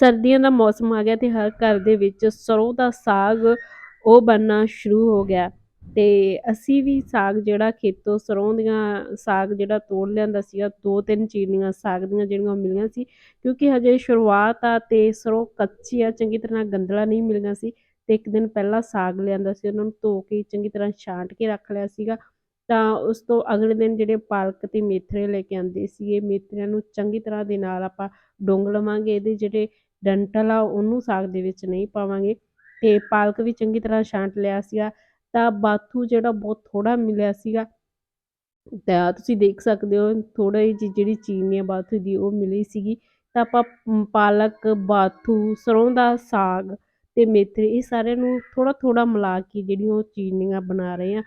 ਸਰਦੀਆਂ ਦਾ ਮੌਸਮ ਆ ਗਿਆ ਤੇ ਹਰ ਘਰ ਦੇ ਵਿੱਚ ਸਰੋਂ ਦਾ ਸਾਗ, ਉਹ ਬਣਨਾ ਸ਼ੁਰੂ ਹੋ ਗਿਆ। ਤੇ ਅਸੀਂ ਵੀ ਸਾਗ ਜਿਹੜਾ ਖੇਤੋਂ ਸਰੋਂ ਦੀਆਂ ਸਾਗ ਜਿਹੜਾ ਤੋੜ ਲਿਆਂਦਾ ਸੀਗਾ, ਦੋ ਤਿੰਨ ਚੀਨੀਆਂ ਸਾਗ ਦੀਆਂ ਜਿਹੜੀਆਂ ਉਹ ਮਿਲੀਆਂ ਸੀ, ਕਿਉਂਕਿ ਹਜੇ ਸ਼ੁਰੂਆਤ ਆ ਤੇ ਸਰੋਂ ਕੱਚੀ ਆ, ਚੰਗੀ ਤਰ੍ਹਾਂ ਗੰਦਲਾ ਨਹੀਂ ਮਿਲੀਆਂ ਸੀ ਤੇ ਇੱਕ ਦਿਨ ਪਹਿਲਾਂ ਸਾਗ ਲਿਆਂਦਾ ਸੀ, ਉਹਨਾਂ ਨੂੰ ਧੋ ਕੇ ਚੰਗੀ ਤਰ੍ਹਾਂ ਛਾਂਟ ਕੇ ਰੱਖ ਲਿਆ ਸੀਗਾ। ਤਾਂ ਉਸ ਤੋਂ ਅਗਲੇ ਦਿਨ ਜਿਹੜੇ ਪਾਲਕ ਤੇ ਮੇਥਰੇ ਲੈ ਕੇ ਆਂਦੇ ਸੀਗੇ, ਮੇਥਰਿਆਂ ਨੂੰ ਚੰਗੀ ਤਰ੍ਹਾਂ ਦੇ ਨਾਲ ਆਪਾਂ ਡੁੰਗ ਲਵਾਂਗੇ, ਇਹਦੇ ਜਿਹੜੇ ਡੰਟਲ ਆ, ਉਹਨੂੰ ਸਾਗ ਦੇ ਵਿੱਚ ਨਹੀਂ ਪਾਵਾਂਗੇ। ਤੇ ਪਾਲਕ ਵੀ ਚੰਗੀ ਤਰ੍ਹਾਂ ਛਾਂਟ ਲਿਆ ਸੀਗਾ। ਤਾਂ ਬਾਥੂ ਜਿਹੜਾ ਬਹੁਤ ਥੋੜਾ ਮਿਲਿਆ ਸੀਗਾ, ਤਾਂ ਤੁਸੀਂ ਦੇਖ ਸਕਦੇ ਹੋ ਥੋੜਾ ਜਿਹੀ ਜਿਹੜੀ ਚੀਨੀ ਆ ਬਾਥੂ ਦੀ, ਉਹ ਮਿਲੀ ਸੀਗੀ। ਤਾਂ ਆਪਾਂ ਪਾਲਕ, ਬਾਥੂ ਸਰੋਂ ਦਾ ਸਾਗ ਤੇ ਮੇਥਰੇ ਇਹ ਸਾਰਿਆਂ ਨੂੰ ਥੋੜਾ ਥੋੜਾ ਮਿਲਾ ਕੇ ਜਿਹੜੀ ਉਹ ਚੀਨੀਆਂ ਬਣਾ ਰਹੇ ਆ।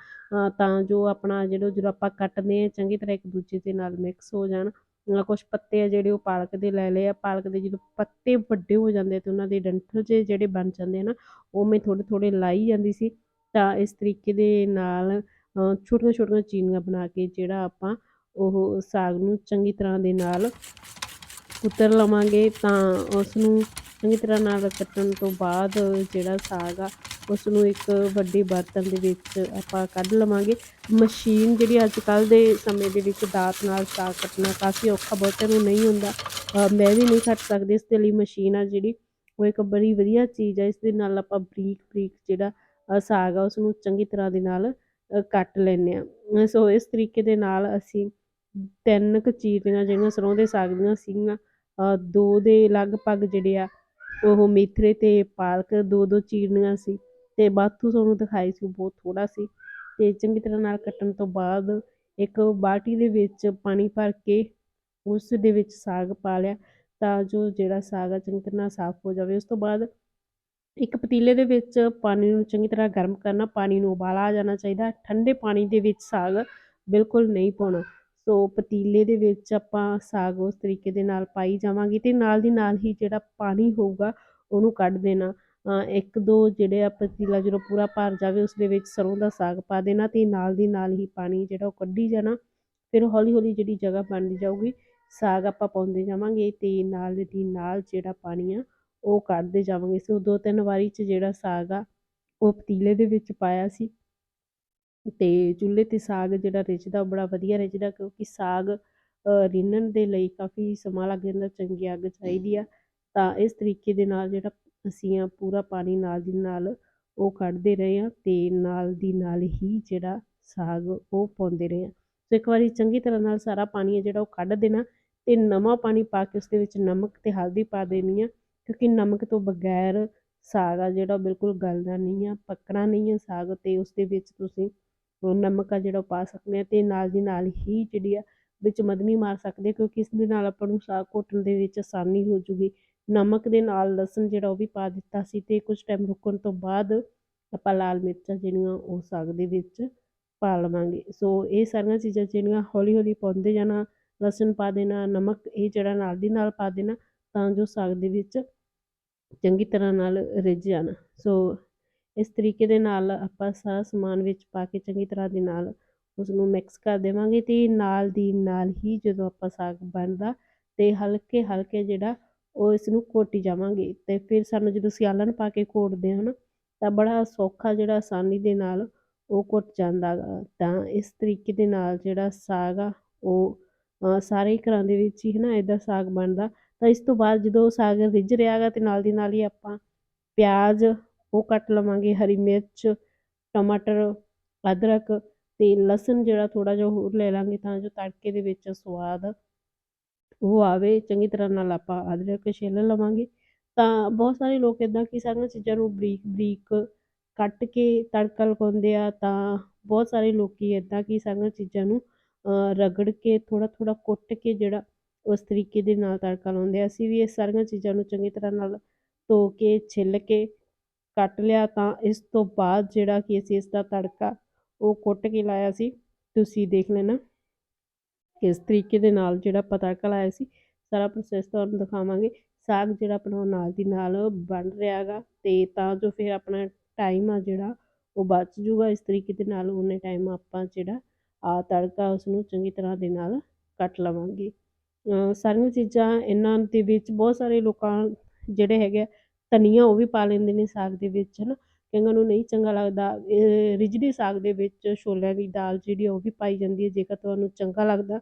ਤਾਂ ਜੋ ਆਪਣਾ ਜਿਹੜਾ, ਜਦੋਂ ਆਪਾਂ ਕੱਟਦੇ ਆ, ਚੰਗੀ ਤਰ੍ਹਾਂ ਇੱਕ ਦੂਜੇ ਦੇ ਨਾਲ ਮਿਕਸ ਹੋ ਜਾਣ। ਕੁਛ ਪੱਤੇ ਆ ਜਿਹੜੇ ਉਹ ਪਾਲਕ ਦੇ ਲੈ ਲਏ ਆ। ਪਾਲਕ ਦੇ ਜਦੋਂ ਪੱਤੇ ਵੱਡੇ ਹੋ ਜਾਂਦੇ ਤੇ ਉਹਨਾਂ ਦੇ ਡੰਠਲ ਜਿਹੇ ਜਿਹੜੇ ਬਣ ਜਾਂਦੇ ਆ ਨਾ, ਉਹ ਮੈਂ ਥੋੜੇ ਥੋੜੇ ਲਾਈ ਜਾਂਦੀ ਸੀ ਤਾਂ ਇਸ ਤਰੀਕੇ ਦੇ ਨਾਲ ਛੋਟੀਆਂ ਛੋਟੀਆਂ ਚੀਨੀਆਂ ਬਣਾ ਕੇ ਜਿਹੜਾ ਆਪਾਂ ਉਹ ਸਾਗ ਨੂੰ ਚੰਗੀ ਤਰ੍ਹਾਂ ਦੇ ਨਾਲ ਕੁੱਤਰ ਲਵਾਂਗੇ ਤਾਂ ਉਸ ਨੂੰ ਚੰਗੀ ਤਰ੍ਹਾਂ ਨਾਲ ਕੱਟਣ ਤੋਂ ਬਾਅਦ ਜਿਹੜਾ ਸਾਗ ਆ ਉਸ ਨੂੰ ਇੱਕ ਵੱਡੇ ਬਰਤਨ ਦੇ ਵਿੱਚ ਆਪਾਂ ਕੱਢ ਲਵਾਂਗੇ। ਮਸ਼ੀਨ ਜਿਹੜੀ ਅੱਜ ਕੱਲ ਦੇ ਸਮੇਂ ਦੇ ਵਿੱਚ ਦਾਤ ਨਾਲ ਸਾਗ ਕੱਟਣਾ ਕਾਫੀ ਔਖਾ ਬਹੁਤਿਆਂ ਨੂੰ ਨਹੀਂ ਹੁੰਦਾ। ਮੈਂ ਵੀ ਨਹੀਂ ਕੱਟ ਸਕਦੀ, ਇਸ ਦੇ ਲਈ ਮਸ਼ੀਨ ਆ ਜਿਹੜੀ, ਉਹ ਇੱਕ ਬੜੀ ਵਧੀਆ ਚੀਜ਼ ਆ। ਇਸ ਦੇ ਨਾਲ ਆਪਾਂ ਬਰੀਕ ਬਰੀਕ ਜਿਹੜਾ ਸਾਗ ਆ, ਉਸ ਨੂੰ ਚੰਗੀ ਤਰ੍ਹਾਂ ਦੇ ਨਾਲ ਕੱਟ ਲੈਂਦੇ ਆ ਸੋ ਇਸ ਤਰੀਕੇ ਦੇ ਨਾਲ ਅਸੀਂ ਤਿੰਨ ਕੁ ਚੀਰੀਆਂ ਜਿਹੜੀਆਂ ਸਰੋਂ ਦੇ ਸਾਗ ਦੀਆਂ ਸੀਗੀਆਂ ਦੋ ਦੇ ਲਗਭਗ ਜਿਹੜੇ ਆ, ਉਹ ਮੇਥਰੇ ਤੇ ਪਾਲਕ ਦੋ ਦੋ ਚੀਰਨੀਆਂ ਸੀ। ਅਤੇ ਬਾਥੂ ਤੁਹਾਨੂੰ ਦਿਖਾਈ ਸੀ ਉਹ ਬਹੁਤ ਥੋੜ੍ਹਾ ਸੀ ਅਤੇ ਚੰਗੀ ਤਰ੍ਹਾਂ ਨਾਲ ਕੱਟਣ ਤੋਂ ਬਾਅਦ ਇੱਕ ਬਾਲਟੀ ਦੇ ਵਿੱਚ ਪਾਣੀ ਭਰ ਕੇ ਉਸ ਦੇ ਵਿੱਚ ਸਾਗ ਪਾ ਲਿਆ ਤਾਂ ਜੋ ਜਿਹੜਾ ਸਾਗ ਆ ਚੰਗੀ ਤਰ੍ਹਾਂ ਸਾਫ਼ ਹੋ ਜਾਵੇ। ਉਸ ਤੋਂ ਬਾਅਦ ਇੱਕ ਪਤੀਲੇ ਦੇ ਵਿੱਚ ਪਾਣੀ ਨੂੰ ਚੰਗੀ ਤਰ੍ਹਾਂ ਗਰਮ ਕਰਨਾ, ਪਾਣੀ ਨੂੰ ਉਬਾਲਾ ਆ ਜਾਣਾ ਚਾਹੀਦਾ, ਠੰਡੇ ਪਾਣੀ ਦੇ ਵਿੱਚ ਸਾਗ ਬਿਲਕੁਲ ਨਹੀਂ ਪਾਉਣਾ। ਸੋ ਪਤੀਲੇ ਦੇ ਵਿੱਚ ਆਪਾਂ ਸਾਗ ਉਸ ਤਰੀਕੇ ਦੇ ਨਾਲ ਪਾਈ ਜਾਵਾਂਗੇ ਤੇ ਨਾਲ ਦੀ ਨਾਲ ਹੀ ਜਿਹੜਾ ਪਾਣੀ ਹੋਊਗਾ ਉਹਨੂੰ ਕੱਢ ਦੇਣਾ। ਇੱਕ ਦੋ ਜਿਹੜੇ ਆ ਪਤੀਲਾ ਜਦੋਂ ਪੂਰਾ ਭਰ ਜਾਵੇ ਉਸ ਦੇ ਵਿੱਚ ਸਰੋਂ ਦਾ ਸਾਗ ਪਾ ਦੇਣਾ ਅਤੇ ਨਾਲ ਦੀ ਨਾਲ ਹੀ ਪਾਣੀ ਜਿਹੜਾ ਉਹ ਕੱਢੀ ਜਾਣਾ। ਫਿਰ ਹੌਲੀ ਹੌਲੀ ਜਿਹੜੀ ਜਗ੍ਹਾ ਬਣਦੀ ਜਾਊਗੀ, ਸਾਗ ਆਪਾਂ ਪਾਉਂਦੇ ਜਾਵਾਂਗੇ ਤੇ ਨਾਲ ਦੀ ਨਾਲ ਜਿਹੜਾ ਪਾਣੀ ਆ, ਉਹ ਕੱਢਦੇ ਜਾਵਾਂਗੇ। ਸੋ ਦੋ ਤਿੰਨ ਵਾਰੀ ਚ ਜਿਹੜਾ ਸਾਗ ਆ, ਉਹ ਪਤੀਲੇ ਦੇ ਵਿੱਚ ਪਾਇਆ ਸੀ। ਤੇ ਚੁੱਲ੍ਹੇ 'ਤੇ ਸਾਗ ਜਿਹੜਾ ਰਿੱਝਦਾ, ਉਹ ਬੜਾ ਵਧੀਆ ਰਿੱਝਦਾ ਕਿਉਂਕਿ ਸਾਗ ਰਿੰਨਣ ਦੇ ਲਈ ਕਾਫੀ ਸਮਾਂ ਲੱਗ ਜਾਂਦਾ, ਚੰਗੀ ਅੱਗ ਚਾਹੀਦੀ ਆ। ਤਾਂ ਇਸ ਤਰੀਕੇ ਦੇ ਨਾਲ ਜਿਹੜਾ ਅਸੀਂ ਆ ਪੂਰਾ ਪਾਣੀ ਨਾਲ ਦੀ ਨਾਲ ਉਹ ਕੱਢਦੇ ਰਹੇ ਹਾਂ ਅਤੇ ਨਾਲ ਦੀ ਨਾਲ ਹੀ ਜਿਹੜਾ ਸਾਗ ਉਹ ਪਾਉਂਦੇ ਰਹੇ ਹਾਂ। ਸੋ ਇੱਕ ਵਾਰੀ ਚੰਗੀ ਤਰ੍ਹਾਂ ਨਾਲ ਸਾਰਾ ਪਾਣੀ ਹੈ ਜਿਹੜਾ ਉਹ ਕੱਢ ਦੇਣਾ ਅਤੇ ਨਵਾਂ ਪਾਣੀ ਪਾ ਕੇ ਉਸ ਦੇ ਵਿੱਚ ਨਮਕ ਅਤੇ ਹਲਦੀ ਪਾ ਦੇਣੀ ਆ, ਕਿਉਂਕਿ ਨਮਕ ਤੋਂ ਬਗੈਰ ਸਾਗ ਆ ਜਿਹੜਾ ਬਿਲਕੁਲ ਗਲਦਾ ਨਹੀਂ ਆ, ਪੱਕਣਾ ਨਹੀਂ ਆ ਸਾਗ ਅਤੇ ਉਸ ਦੇ ਵਿੱਚ ਤੁਸੀਂ ਨਮਕ ਆ ਜਿਹੜਾ ਪਾ ਸਕਦੇ ਆ ਅਤੇ ਨਾਲ ਦੀ ਨਾਲ ਹੀ ਜਿਹੜੀ ਆ ਵਿੱਚ ਮੱਧਨੀ ਮਾਰ ਸਕਦੇ ਕਿਉਂਕਿ ਇਸ ਦੇ ਨਾਲ ਆਪਾਂ ਨੂੰ ਸਾਗ ਘੋਟਣ ਦੇ ਵਿੱਚ ਆਸਾਨੀ ਹੋ ਜੂਗੀ। ਨਮਕ ਦੇ ਨਾਲ ਲਸਣ ਜਿਹੜਾ ਉਹ ਵੀ ਪਾ ਦਿੱਤਾ ਸੀ ਤੇ ਕੁਝ ਟਾਈਮ ਰੁਕਣ ਤੋਂ ਬਾਅਦ ਆਪਾਂ ਲਾਲ ਮਿਰਚਾਂ ਜਿਹੜੀਆਂ ਉਹ ਸਾਗ ਦੇ ਵਿੱਚ ਪਾ ਲਵਾਂਗੇ। ਸੋ ਇਹ ਸਾਰੀਆਂ ਚੀਜ਼ਾਂ ਜਿਹੜੀਆਂ ਹੌਲੀ ਹੌਲੀ ਪਾਉਂਦੇ ਜਾਣਾ, ਲਸਣ ਪਾ ਦੇਣਾ, ਨਮਕ ਇਹ ਜਿਹੜਾ ਨਾਲ ਦੀ ਨਾਲ ਪਾ ਦੇਣਾ ਤਾਂ ਜੋ ਸਾਗ ਦੇ ਵਿੱਚ ਚੰਗੀ ਤਰ੍ਹਾਂ ਨਾਲ ਰਿੱਝ ਜਾਣ। ਸੋ ਇਸ ਤਰੀਕੇ ਦੇ ਨਾਲ ਆਪਾਂ ਸਾਰਾ ਸਮਾਨ ਵਿੱਚ ਪਾ ਕੇ ਚੰਗੀ ਤਰ੍ਹਾਂ ਦੇ ਨਾਲ ਉਸ ਨੂੰ ਮਿਕਸ ਕਰ ਦੇਵਾਂਗੇ ਤੇ ਨਾਲ ਦੀ ਨਾਲ ਹੀ ਜਦੋਂ ਆਪਾਂ ਸਾਗ ਬਣਦਾ ਤੇ ਹਲਕੇ ਹਲਕੇ ਜਿਹੜਾ ਉਹ ਇਸ ਨੂੰ ਘੋਟੀ ਜਾਵਾਂਗੇ। ਤੇ ਫਿਰ ਸਾਨੂੰ ਜਦੋਂ ਸਿਆਲਣ ਪਾ ਕੇ ਘੋਟਦੇ ਹਾਂ ਨਾ, ਤਾਂ ਬੜਾ ਸੌਖਾ ਜਿਹੜਾ ਆਸਾਨੀ ਦੇ ਨਾਲ ਉਹ ਘੁੱਟ ਜਾਂਦਾ ਗਾ। ਤਾਂ ਇਸ ਤਰੀਕੇ ਦੇ ਨਾਲ ਜਿਹੜਾ ਸਾਗ ਆ, ਉਹ ਸਾਰੇ ਘਰਾਂ ਦੇ ਵਿੱਚ ਹੀ ਨਾ ਇਦਾਂ ਸਾਗ ਬਣਦਾ। ਤਾਂ ਇਸ ਤੋਂ ਬਾਅਦ ਜਦੋਂ ਸਾਗ ਰਿੱਝ ਰਿਹਾ ਗਾ ਤੇ ਨਾਲ ਦੀ ਨਾਲ ਹੀ ਆਪਾਂ ਪਿਆਜ਼, ਉਹ ਕੱਟ ਲਵਾਂਗੇ, ਹਰੀ ਮਿਰਚ, ਟਮਾਟਰ, ਅਦਰਕ ਤੇ ਲਸਣ ਜਿਹੜਾ ਥੋੜਾ ਜਿਹਾ ਹੋਰ ਲੈ ਲਾਂਗੇ ਤਾਂ ਜੋ ਤੜਕੇ ਦੇ ਵਿੱਚ ਸਵਾਦ ਉਹ ਆਵੇ, ਚੰਗੀ ਤਰ੍ਹਾਂ ਨਾਲ ਆਪਾਂ ਅਦਰਕ ਛਿੱਲ ਲਵਾਂਗੇ। ਤਾਂ ਬਹੁਤ ਸਾਰੇ ਲੋਕ ਇਦਾਂ ਕਿ ਸਾਰੀਆਂ ਚੀਜ਼ਾਂ ਨੂੰ ਬਰੀਕ ਬਰੀਕ ਕੱਟ ਕੇ ਤੜਕਾ ਲਗਾਉਂਦੇ ਆ, ਤਾਂ ਬਹੁਤ ਸਾਰੇ ਲੋਕੀ ਇਦਾਂ ਕਿ ਸਾਰੀਆਂ ਚੀਜ਼ਾਂ ਨੂੰ ਰਗੜ ਕੇ ਥੋੜਾ ਥੋੜਾ ਕੁੱਟ ਕੇ ਜਿਹੜਾ ਉਸ ਤਰੀਕੇ ਦੇ ਨਾਲ ਤੜਕਾ ਲਾਉਂਦੇ ਆ। ਅਸੀਂ ਵੀ ਇਹ ਸਾਰੀਆਂ ਚੀਜ਼ਾਂ ਨੂੰ ਚੰਗੀ ਤਰ੍ਹਾਂ ਨਾਲ ਧੋ ਕੇ, ਛਿੱਲ ਕੇ ਕੱਟ ਲਿਆ ਤਾਂ ਇਸ ਤੋਂ ਬਾਅਦ ਜਿਹੜਾ ਕਿ ਅਸੀਂ ਇਸ ਦਾ ਤੜਕਾ ਉਹ ਕੁੱਟ ਕੇ ਲਾਇਆ ਸੀ, ਤੁਸੀਂ ਦੇਖ ਲੈਣਾ। ਕਿਸ ਤਰੀਕੇ ਦੇ ਨਾਲ ਜਿਹੜਾ ਆਪਾਂ ਤੜਕਾ ਲਾਇਆ ਸੀ, ਸਾਰਾ ਪ੍ਰੋਸੈਸ ਤੁਹਾਨੂੰ ਦਿਖਾਵਾਂਗੇ। ਸਾਗ ਜਿਹੜਾ ਆਪਣਾ ਨਾਲ ਦੀ ਨਾਲ ਬਣ ਰਿਹਾ ਹੈਗਾ ਤੇ ਤਾਂ ਜੋ ਫਿਰ ਆਪਣਾ ਟਾਈਮ ਆ ਜਿਹੜਾ ਉਹ ਬਚ ਜੂਗਾ। ਇਸ ਤਰੀਕੇ ਦੇ ਨਾਲ ਉਹਨੇ ਟਾਈਮ ਆਪਾਂ ਜਿਹੜਾ ਆ ਤੜਕਾ ਉਸ ਨੂੰ ਚੰਗੀ ਤਰ੍ਹਾਂ ਦੇ ਨਾਲ ਕੱਟ ਲਵਾਂਗੇ। ਸਾਰੀਆਂ ਚੀਜ਼ਾਂ ਇਹਨਾਂ ਦੇ ਵਿੱਚ ਬਹੁਤ ਸਾਰੇ ਲੋਕਾਂ ਜਿਹੜੇ ਹੈਗੇ ਆ, ਧਨੀਆ ਉਹ ਵੀ ਪਾ ਲੈਂਦੇ ਨੇ ਸਾਗ ਦੇ ਵਿੱਚ ਹੈ ਨਾ ਕਈਆਂ ਨੂੰ ਨਹੀਂ ਚੰਗਾ ਲੱਗਦਾ। ਇਹ ਰਿਜੜੀ ਸਾਗ ਦੇ ਵਿੱਚ ਛੋਲਿਆਂ ਦੀ ਦਾਲ ਜਿਹੜੀ ਆ ਉਹ ਵੀ ਪਾਈ ਜਾਂਦੀ ਹੈ, ਜੇਕਰ ਤੁਹਾਨੂੰ ਚੰਗਾ ਲੱਗਦਾ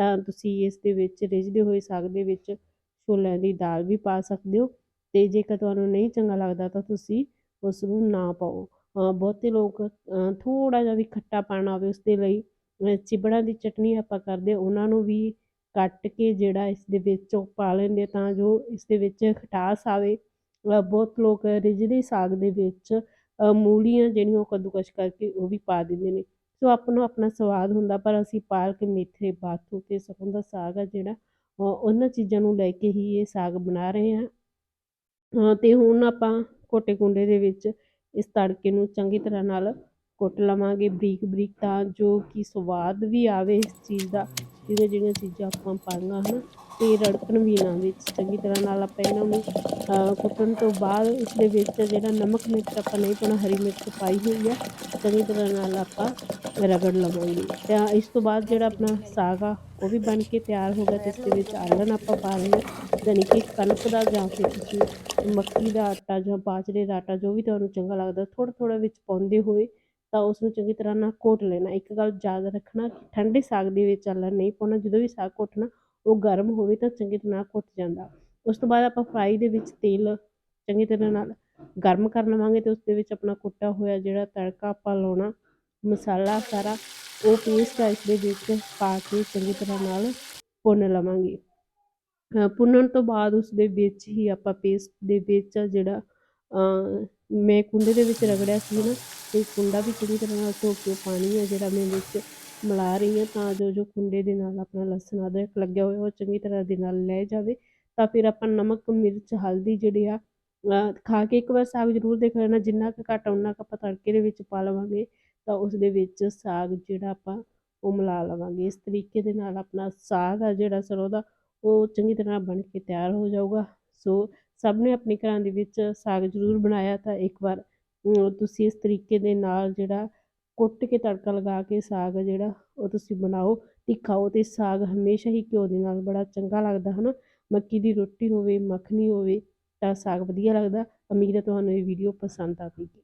ਤਾਂ ਤੁਸੀਂ ਇਸ ਦੇ ਵਿੱਚ ਰਿੱਝਦੇ ਹੋਏ ਸਾਗ ਦੇ ਵਿੱਚ ਛੋਲਿਆਂ ਦੀ ਦਾਲ ਵੀ ਪਾ ਸਕਦੇ ਹੋ ਅਤੇ ਜੇਕਰ ਤੁਹਾਨੂੰ ਨਹੀਂ ਚੰਗਾ ਲੱਗਦਾ ਤਾਂ ਤੁਸੀਂ ਉਸ ਨੂੰ ਨਾ ਪਾਓ ਬਹੁਤੇ ਲੋਕ ਥੋੜ੍ਹਾ ਜਿਹਾ ਵੀ ਖੱਟਾ ਪਾਉਣਾ ਹੋਵੇ ਉਸ ਦੇ ਲਈ ਚਿਬੜਾਂ ਦੀ ਚਟਨੀ ਆਪਾਂ ਕਰਦੇ, ਉਹਨਾਂ ਨੂੰ ਵੀ ਕੱਟ ਕੇ ਜਿਹੜਾ ਇਸ ਦੇ ਵਿੱਚ ਉਹ ਪਾ ਲੈਂਦੇ ਤਾਂ ਜੋ ਇਸ ਦੇ ਵਿੱਚ ਖਟਾਸ ਆਵੇ। ਬਹੁਤ ਲੋਕ ਰਿਜੜੀ ਸਾਗ ਦੇ ਵਿੱਚ ਮੂਲੀਆਂ ਜਿਹੜੀਆਂ ਉਹ ਕੱਦੂਕਸ਼ ਕਰਕੇ ਉਹ ਵੀ ਪਾ ਦਿੰਦੇ ਨੇ। ਸੋ ਆਪਣਾ ਆਪਣਾ ਸਵਾਦ ਹੁੰਦਾ ਪਰ ਅਸੀਂ ਪਾਲਕ ਮੇਥੇ ਬਾਥੂ ਅਤੇ ਸਰੋਂ ਦਾ ਸਾਗ ਆ ਜਿਹੜਾ ਉਹਨਾਂ ਚੀਜ਼ਾਂ ਨੂੰ ਲੈ ਕੇ ਹੀ ਇਹ ਸਾਗ ਬਣਾ ਰਹੇ ਹਾਂ। ਅ, ਤੇ ਹੁਣ ਆਪਾਂ ਕੋਟੇ ਕੁੰਡੇ ਦੇ ਵਿੱਚ ਇਸ ਤੜਕੇ ਨੂੰ ਚੰਗੀ ਤਰ੍ਹਾਂ ਨਾਲ ਕੁੱਟ ਲਵਾਂਗੇ ਬਰੀਕ ਬਰੀਕ ਤਾਂ ਜੋ ਕਿ ਸਵਾਦ ਵੀ ਆਵੇ ਇਸ ਚੀਜ਼ ਦਾ ਜਿਹੜੀਆਂ ਜਿਹੜੀਆਂ ਚੀਜ਼ਾਂ ਆਪਾਂ ਪਾਈਆਂ ਹਨ। ਤੇ ਰੜਕਣ ਵੀ ਨਾ ਵਿੱਚ। ਚੰਗੀ ਤਰ੍ਹਾਂ ਨਾਲ ਆਪਾਂ ਇਹਨਾਂ ਨੂੰ ਕੁੱਟਣ ਤੋਂ ਬਾਅਦ ਇਸ ਦੇ ਵਿੱਚ ਜਿਹੜਾ ਨਮਕ ਮਿਰਚ ਆਪਾਂ ਨਹੀਂ ਪਾਉਣਾ, ਹਰੀ ਮਿਰਚ ਪਾਈ ਹੋਈ ਆ, ਚੰਗੀ ਤਰ੍ਹਾਂ ਨਾਲ ਆਪਾਂ ਰਗੜ ਲਵਾਂਗੇ। ਤਾਂ ਇਸ ਤੋਂ ਬਾਅਦ ਜਿਹੜਾ ਆਪਣਾ ਸਾਗ ਆ, ਉਹ ਵੀ ਬਣ ਕੇ ਤਿਆਰ ਹੋ ਗਿਆ ਤੇ ਇਸ ਦੇ ਵਿੱਚ ਆਲਣ ਆਪਾਂ ਪਾ ਰਹੇ ਹਾਂ। ਯਾਨੀ ਕਿ ਕਣਕ ਦਾ ਜਾਂ ਫਿਰ ਤੁਸੀਂ ਮੱਕੀ ਦਾ ਆਟਾ ਜਾਂ ਬਾਜਰੇ ਦਾ ਆਟਾ, ਜੋ ਵੀ ਤੁਹਾਨੂੰ ਚੰਗਾ ਲੱਗਦਾ ਥੋੜ੍ਹਾ ਥੋੜ੍ਹਾ ਵਿੱਚ ਪਾਉਂਦੇ ਹੋਏ ਤਾਂ ਉਸ ਨੂੰ ਚੰਗੀ ਤਰ੍ਹਾਂ ਨਾਲ ਘੋਟ ਲੈਣਾ। ਇੱਕ ਗੱਲ ਯਾਦ ਰੱਖਣਾ, ਠੰਡੇ ਸਾਗ ਦੇ ਵਿੱਚ ਆਲਣ ਨਹੀਂ ਪਾਉਣਾ, ਜਦੋਂ ਵੀ ਸਾਗ ਘੋਟਣਾ ਉਹ ਗਰਮ ਹੋਵੇ ਤਾਂ ਚੰਗੀ ਤਰ੍ਹਾਂ ਘੁੱਟ ਜਾਂਦਾ। ਉਸ ਤੋਂ ਬਾਅਦ ਆਪਾਂ ਫਰਾਈ ਦੇ ਵਿੱਚ ਤੇਲ ਚੰਗੀ ਤਰ੍ਹਾਂ ਨਾਲ ਗਰਮ ਕਰ ਲਵਾਂਗੇ ਤੇ ਉਸ ਦੇ ਵਿੱਚ ਆਪਣਾ ਕੁੱਟਾ ਹੋਇਆ ਜਿਹੜਾ ਤੜਕਾ ਆਪਾਂ ਲਾਉਣਾ ਮਸਾਲਾ ਸਾਰਾ ਉਹ ਪੇਸਟ ਇਸ ਦੇ ਵਿੱਚ ਪਾ ਕੇ ਚੰਗੀ ਤਰ੍ਹਾਂ ਨਾਲ ਭੁੰਨ ਲਵਾਂਗੇ। ਅ, ਭੁੰਨਣ ਤੋਂ ਬਾਅਦ ਉਸ ਦੇ ਵਿੱਚ ਹੀ ਆਪਾਂ ਪੇਸਟ ਦੇ ਵਿੱਚ ਜਿਹੜਾ ਅ, ਮੈਂ ਕੁੰਡੇ ਦੇ ਵਿੱਚ ਰਗੜਿਆ ਸੀ ਨਾ ਤੇ ਕੁੰਡਾ ਵੀ ਚੰਗੀ ਤਰ੍ਹਾਂ ਨਾਲ ਧੋ ਕੇ ਪਾਣੀ ਹੈ ਜਿਹੜਾ ਮੈਂ ਵਿੱਚ ਮਿਲਾ ਰਹੀ ਹਾਂ ਤਾਂ ਜੋ ਜੋ ਕੁੰਡੇ ਦੇ ਨਾਲ ਆਪਣਾ ਲਸਣ ਅਦਰਕ ਲੱਗਿਆ ਹੋਇਆ ਉਹ ਚੰਗੀ ਤਰ੍ਹਾਂ ਦੇ ਨਾਲ ਲੈ ਜਾਵੇ। ਤਾਂ ਫਿਰ ਆਪਾਂ ਨਮਕ, ਮਿਰਚ, ਹਲਦੀ ਜਿਹੜੀ ਆ ਖਾ ਕੇ ਇੱਕ ਵਾਰ ਸਾਗ ਜ਼ਰੂਰ ਦੇਖ ਲੈਣਾ। ਜਿੰਨਾ ਕੁ ਘੱਟ ਉਨਾ ਕੁ ਆਪਾਂ ਤੜਕੇ ਦੇ ਵਿੱਚ ਪਾ ਲਵਾਂਗੇ ਤਾਂ ਉਸ ਦੇ ਵਿੱਚ ਸਾਗ ਜਿਹੜਾ ਆਪਾਂ ਉਹ ਮਿਲਾ ਲਵਾਂਗੇ। ਇਸ ਤਰੀਕੇ ਦੇ ਨਾਲ ਆਪਣਾ ਸਾਗ ਆ ਜਿਹੜਾ ਸਰੋਂ ਦਾ ਉਹ ਚੰਗੀ ਤਰ੍ਹਾਂ ਬਣ ਕੇ ਤਿਆਰ ਹੋ ਜਾਊਗਾ। ਸੋ ਸਭ ਨੇ ਆਪਣੇ ਘਰਾਂ ਦੇ ਵਿੱਚ ਸਾਗ ਜ਼ਰੂਰ ਬਣਾਇਆ ਤਾਂ ਇੱਕ ਵਾਰ ਤੁਸੀਂ ਇਸ ਤਰੀਕੇ ਦੇ ਨਾਲ ਜਿਹੜਾ ਕੁੱਟ ਕੇ ਤੜਕਾ ਲਗਾ ਕੇ ਸਾਗ ਜਿਹੜਾ ਉਹ ਤੁਸੀਂ ਬਣਾਓ, ਤੇ ਖਾਓ ਤੇ ਸਾਗ ਹਮੇਸ਼ਾ ਹੀ ਘਿਓ ਦੇ ਨਾਲ ਬੜਾ ਚੰਗਾ ਲੱਗਦਾ ਹੈ ਨਾ ਮੱਕੀ ਦੀ ਰੋਟੀ ਹੋਵੇ, ਮੱਖਣੀ ਹੋਵੇ ਤਾਂ ਸਾਗ ਵਧੀਆ ਲੱਗਦਾ। ਉਮੀਦ ਹੈ ਤੁਹਾਨੂੰ ਇਹ ਵੀਡੀਓ ਪਸੰਦ ਆਵੇਗੀ